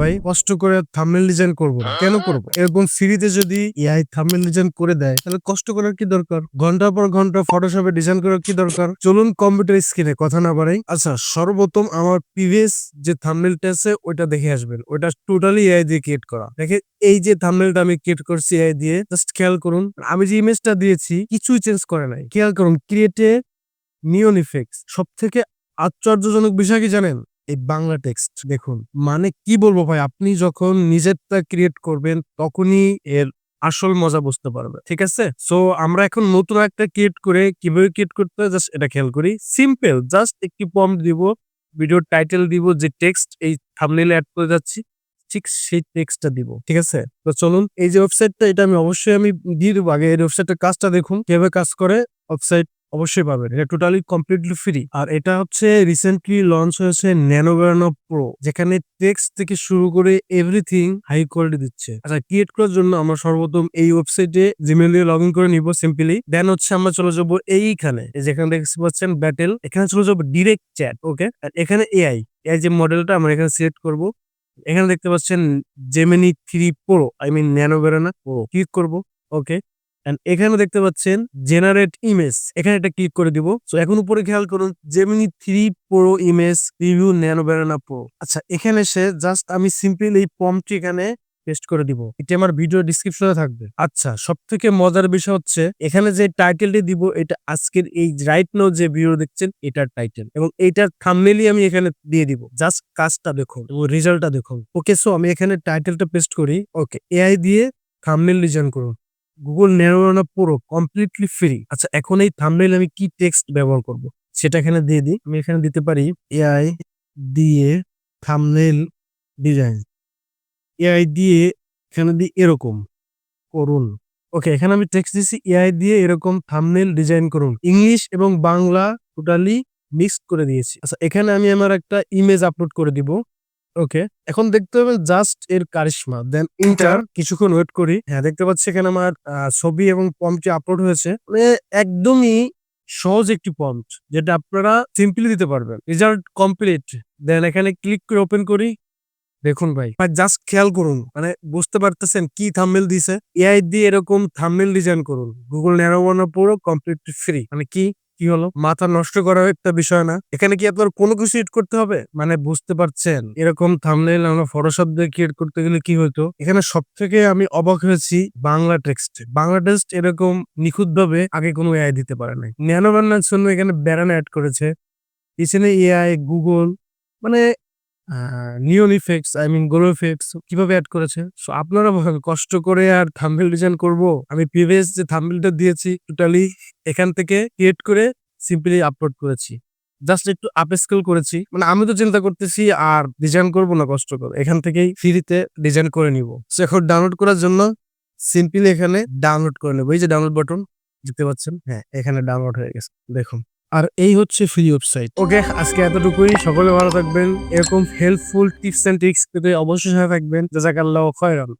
ভাই, কষ্ট করে থাম্বনেল ডিজাইন করব কেন করব? এরকম ফ্রিতে যদি এআই থাম্বনেল ডিজাইন করে দেয়, তাহলে কষ্ট করার কি দরকার? ঘণ্টা পর ঘণ্টা ফটোশপে ডিজাইন করার কি দরকার? চলুন কম্পিউটার স্ক্রিনে কথা না বাড়াই। আচ্ছা সর্বপ্রথম আমার প্রিভিয়াস যে থাম্বনেলটা আছে, ওইটা দেখে আসবেন। ওইটা টোটালি এআই দিয়ে ক্রিয়েট করা। দেখে এই যে থাম্বনেলটা আমি ক্রিয়েট করছি এআই দিয়ে জাস্ট খেয়াল করুন, আমি যে ইমেজটা দিয়েছি, কিছুই চেঞ্জ করে নাই। খেয়াল করুন ক্রিয়েটে নিয়ন ইফেক্টস সব থেকে আশ্চর্যজনক বিষয় কি জানেন? এই বাংলা টেক্সট দেখুন। মানে কি বলব ভাই? আপনি যখন নিজেরটা ক্রিয়েট করবেন, তখনই এর আসল মজা বুঝতে পারবে ঠিক আছে? সো আমরা এখন নতুন একটা ক্রিয়েট করে কীভাবে ক্রিয়েট করতে হয় জাস্ট এটা খেয়াল করি। সিম্পল জাস্ট একটি পম্প দিব ভিডিওর টাইটেল দিব, যে টেক্সট এই থাম্বনেলে অ্যাড করে যাচ্ছি, ঠিক সেই টেক্সটটা দিব, ঠিক আছে? তো চলুন, এই যে ওয়েবসাইটটা এটা আমি অবশ্যই আমি দিয়ে দেবো। আগে এই ওয়েবসাইটের কাজটা দেখুন, কীভাবে কাজ করে। ওয়েবসাইট অবশ্যই পাবেন। এটা টোটালি কমপ্লিটলি ফ্রি আর এটা হচ্ছে রিসেন্টলি লঞ্চ হয়েছে ন্যানো ব্যানো প্রো যেখানে টেক্সট থেকে শুরু করে এভরিথিং হাই কোয়ালিটি দিচ্ছে। আচ্ছা ক্রিয়েট করার জন্য আমরা সর্বপ্রথম এই ওয়েবসাইটে জিমেল দিয়ে লগ ইন করে নিব সিম্পলি দেন হচ্ছে আমরা চলে যাব এইখানে যেখানে দেখতে পাচ্ছেন ব্যাটেল এখানে চলে যাব ডিরেক্ট চ্যাট ওকে আর এখানে এআই এআই যে মডেলটা আমরা এখানে সিলেক্ট করব। এখানে দেখতে পাচ্ছেন Gemini three pro I mean nano banana pro click করব ওকে এন্ড এখানে দেখতে পাচ্ছেন জেনারেট ইমেজ এখানে একটা ক্লিক করে দিব। সো এখন উপরে খেয়াল করুন Gemini three pro image review nano banana pro আচ্ছা এখানে এসে জাস্ট আমি সিম্পল এই পম্পটি এখানে পেস্ট করে দিব। এটা আমার ভিডিও ডিসক্রিপশনে থাকবে। আচ্ছা সব থেকে মজার বিষয় হচ্ছে, এখানে যে টাইটেলটি দিব, এটা আজকের এই রাইট নাও যে ভিডিও দেখছেন, এটার টাইটেল এবং এইটার থাম্বনেলই আমি এখানে দিয়ে দিব। জাস্ট কাজটা দেখুন এবং রেজাল্টটা দেখুন। ওকে সো আমি এখানে টাইটেলটা পেস্ট করি। ওকে এআই দিয়ে থাম্বনেল ডিজাইন করুন। গুগল নেরোনা পুরো কমপ্লিটলি ফ্রি আচ্ছা এখন এই থাম্বনেল আমি কি টেক্সট ব্যবহার করব? সেটা এখানে দিয়ে দিই। আমি এখানে দিতে পারি এআই দিয়ে থাম্বনেল ডিজাইন এআই দিয়ে এখানে দিই এরকম। করুন। ওকে এখানে আমি টেক্সট দিছি এআই দিয়ে এরকম থামনেল ডিজাইন করুন। ইংলিশ এবং বাংলা টোটালি মিক্সড করে দিয়েছি। আচ্ছা এখানে আমি আমার একটা ইমেজ আপলোড করে দিব। ওকে এখন দেখতে পাবেন জাস্ট এর কারিশমা। দেন ইন্টার কিছুক্ষণ ওয়েট করি। হ্যাঁ দেখতে পাচ্ছি এখানে আমার ছবি এবং পম্পটি আপলোড হয়েছে। মানে একদমই সহজ একটি পম্প যেটা আপনারা সিম্পলি দিতে পারবেন। রেজাল্ট কমপ্লিট দেন এখানে ক্লিক করে ওপেন করি। দেখুন ভাই জাস্ট খেয়াল করুন। মানে বুঝতে পারতেছেন কি থাম্বনেল দিছে? এআই দিয়ে এরকম থাম্বনেল ডিজাইন করুন। গুগল ন্যারোবানা পুরো কমপ্লিট ফ্রি মানে কি? কি হলো? মাথা নষ্ট করা একটা বিষয় না। এখানে কি আপনার কোনো কিছু এড করতে হবে? মানে বুঝতে পারছেন? এরকম থামলে আমরা ফটোশপ দিয়ে ক্রিয়েট করতে গেলে কি হতো এখানে সব থেকে আমি অবাক হয়েছি বাংলা টেক্সট বাংলা টেক্সট এরকম নিখুঁত ভাবে আগে কোনো এআই দিতে পারে নাই। ন্যানো বান্নার জন্য এখানে ব্যারান অ্যাড করেছে। পিছনে এআই গুগল মানে neon effects I mean glow effects কীভাবে অ্যাড করেছে? সো আপনারা কষ্ট করে আর থাম্বনেল ডিজাইন করব। আমি প্রিভিয়াস যে থাম্বনেলটা দিয়েছি টোটালি এখান থেকে ক্রিয়েট করে সিম্পলি আপলোড করেছি। জাস্ট একটু আপ স্কেল করেছি। মানে আমি তো চিন্তা করতেছি, আর ডিজাইন করব না কষ্ট করে। এখান থেকেই ফ্রিতে ডিজাইন করে নিব। সো এখন ডাউনলোড করার জন্য সিম্পলি এখানে ডাউনলোড করে নেব। এই যে ডাউনলোড বাটন দেখতে পাচ্ছেন? হ্যাঁ এখানে ডাউনলোড হয়ে গেছে। দেখুন। আর এই হচ্ছে ফ্রি ওয়েবসাইট ওকে আজকে এতটুকুই। সকলে ভালো থাকবেন। এরকম হেল্পফুল টিপস অ্যান্ড ট্রিক্স পেতে অবশ্যই থাকবেন। জাজাকাল্লাহ খয়রান।